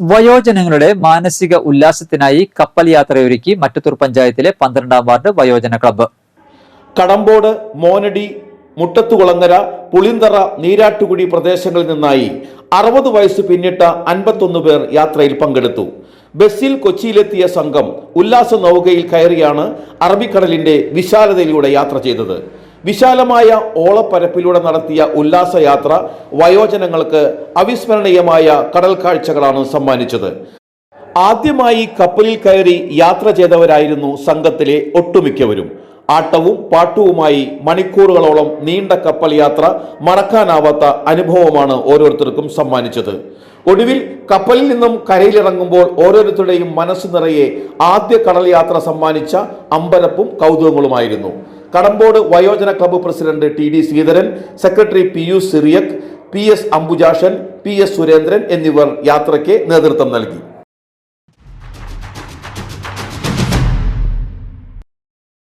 വയോജനങ്ങളുടെ മാനസിക ഉല്ലാസത്തിനായി കപ്പൽ യാത്രയൊരുക്കി മറ്റത്തൂർ പഞ്ചായത്തിലെ പന്ത്രണ്ടാം വാർഡ് വയോജന ക്ലബ്ബ്. കടമ്പോട് മോനടി മുട്ടത്തുകുളങ്ങര പുളിന്തറ നീരാട്ടുകുടി പ്രദേശങ്ങളിൽ നിന്നായി അറുപത് വയസ്സ് പിന്നിട്ട അൻപത്തൊന്ന് പേർ യാത്രയിൽ പങ്കെടുത്തു. ബസ്സിൽ കൊച്ചിയിലെത്തിയ സംഘം ഉല്ലാസ നൗകയിൽ കയറിയാണ് അറബിക്കടലിന്റെ വിശാലതയിലൂടെ യാത്ര ചെയ്തത്. വിശാലമായ ഓളപ്പരപ്പിലൂടെ നടത്തിയ ഉല്ലാസയാത്ര വയോജനങ്ങൾക്ക് അവിസ്മരണീയമായ കടൽ കാഴ്ചകളാണ് സമ്മാനിച്ചത്. ആദ്യമായി കപ്പലിൽ കയറി യാത്ര ചെയ്തവരായിരുന്നു സംഘത്തിലെ ഒട്ടുമിക്കവരും. ആട്ടവും പാട്ടുവുമായി മണിക്കൂറുകളോളം നീണ്ട കപ്പൽ യാത്ര മറക്കാനാവാത്ത അനുഭവമാണ് ഓരോരുത്തർക്കും സമ്മാനിച്ചത്. ഒടുവിൽ കപ്പലിൽ നിന്നും കരയിലിറങ്ങുമ്പോൾ ഓരോരുത്തരുടെയും മനസ്സ് നിറയെ ആദ്യ കടൽ യാത്ര സമ്മാനിച്ച അമ്പരപ്പും കൗതുകങ്ങളുമായിരുന്നു. കടമ്പോട് വയോജന club president T D Sreedharan secretary P U Cyriac P S Ambujakshan P S Surendran എന്നിവർ യാത്രയ്ക്ക് നേതൃത്വം നൽകി.